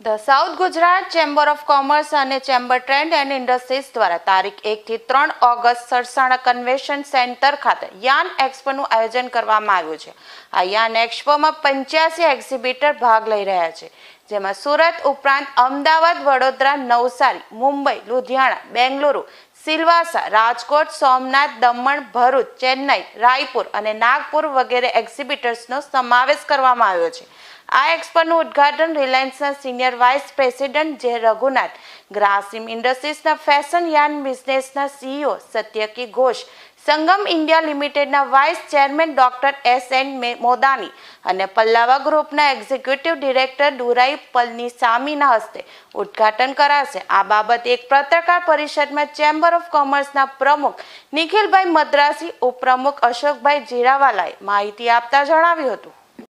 The south Gujarat chamber of commerce અને chamber trend and industries દ્વારા તારીખ એકથી ત્રણ ઓગસ્ટ સરસાણા કન્વેન્શન સેન્ટર ખાતે યાન એક્સપોનું આયોજન કરવામાં આવ્યું છે. આ યાન એક્સપોમાં પંચ્યાસી એક્ઝિબિટર ભાગ લઈ રહ્યા છે. જેમાં સુરત ઉપરાંત અમદાવાદ, વડોદરા, નવસારી, મુંબઈ, લુધિયાણા, બેંગલુરુ, સિલવાસા, રાજકોટ, સોમનાથ, દમણ, ભરૂચ, ચેન્નઈ, રાયપુર અને નાગપુર વગેરે એક્ઝિબિટર્સનો સમાવેશ કરવામાં આવ્યો છે. આ એક્સપોનું ઉદ્ઘાટન રિલાયન્સના senior vice president J Raghunath, Grasim ઇન્ડસ્ટ્રીઝના fashion yarn બિઝનેસના સીઈઓ સત્યકી ઘોષ, સંગમ ઇન્ડિયા લિમિટેડના vice chairman doctor S N Modani અને પલ્લાવા ગ્રુપના એક્ઝિક્યુટિવ ડિરેક્ટર ડુરાઈ પલનીસામીના હસ્તે ઉદ્ઘાટન કરાશે. આ બાબતે એક પત્રકાર પરિષદમાં ચેમ્બર ઓફ કોમર્સના પ્રમુખ નિખિલભાઈ મદ્રાસી, ઉપપ્રમુખ અશોકભાઈ જીરાવાલાએ માહિતી આપતા જણાવ્યું હતું.